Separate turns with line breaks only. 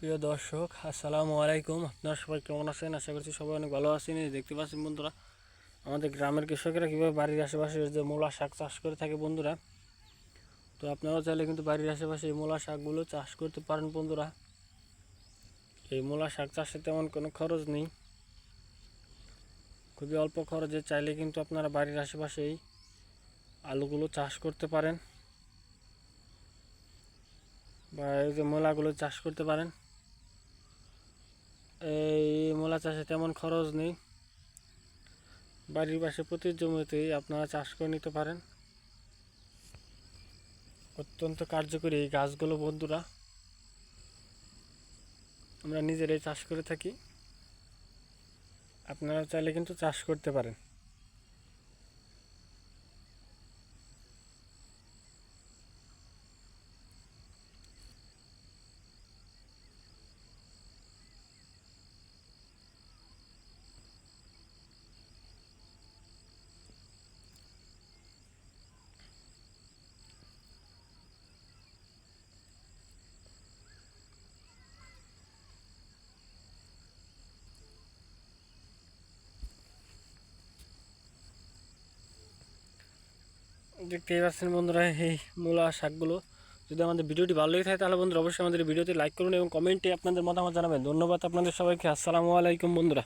প্রিয় দর্শক, আসসালামু আলাইকুম। আপনারা সবাই কেমন আছেন? আশা করছি সবাই অনেক ভালো আছেন। এই দেখতে পাচ্ছেন বন্ধুরা, আমাদের গ্রামের কৃষকেরা কীভাবে বাড়ির আশেপাশে যে মূলা শাক চাষ করে থাকে বন্ধুরা, তো আপনারাও চাইলে কিন্তু বাড়ির আশেপাশে এই মূলা শাকগুলো চাষ করতে পারেন বন্ধুরা। এই মূলা শাক চাষে তেমন কোনো খরচ নেই। খুবই অল্প খরচে চাইলে কিন্তু আপনারা বাড়ির আশেপাশেই আলুগুলো চাষ করতে পারেন বা এই যে মূলাগুলো চাষ করতে পারেন। মূলা চাষে তেমন খরচ নেই। বাড়ির পাশে প্রতি জমিতেই আপনারা চাষ করে নিতে পারেন। অত্যন্ত কার্যকরী এই গাছগুলো বন্ধুরা। আমরা নিজেরাই চাষ করে থাকি। আপনারা চাইলে কিন্তু চাষ করতে পারেন। দেখতেই পাচ্ছেন বন্ধুরা, এই মূলা শাকগুলো। যদি আমাদের ভিডিওটি ভালো লেগে থাকে তাহলে বন্ধুরা অবশ্যই আমাদের ভিডিওতে লাইক করুন এবং কমেন্টে আপনাদের মতামত জানাবেন। ধন্যবাদ আপনাদের সবাইকে। আসসালামু আলাইকুম বন্ধুরা।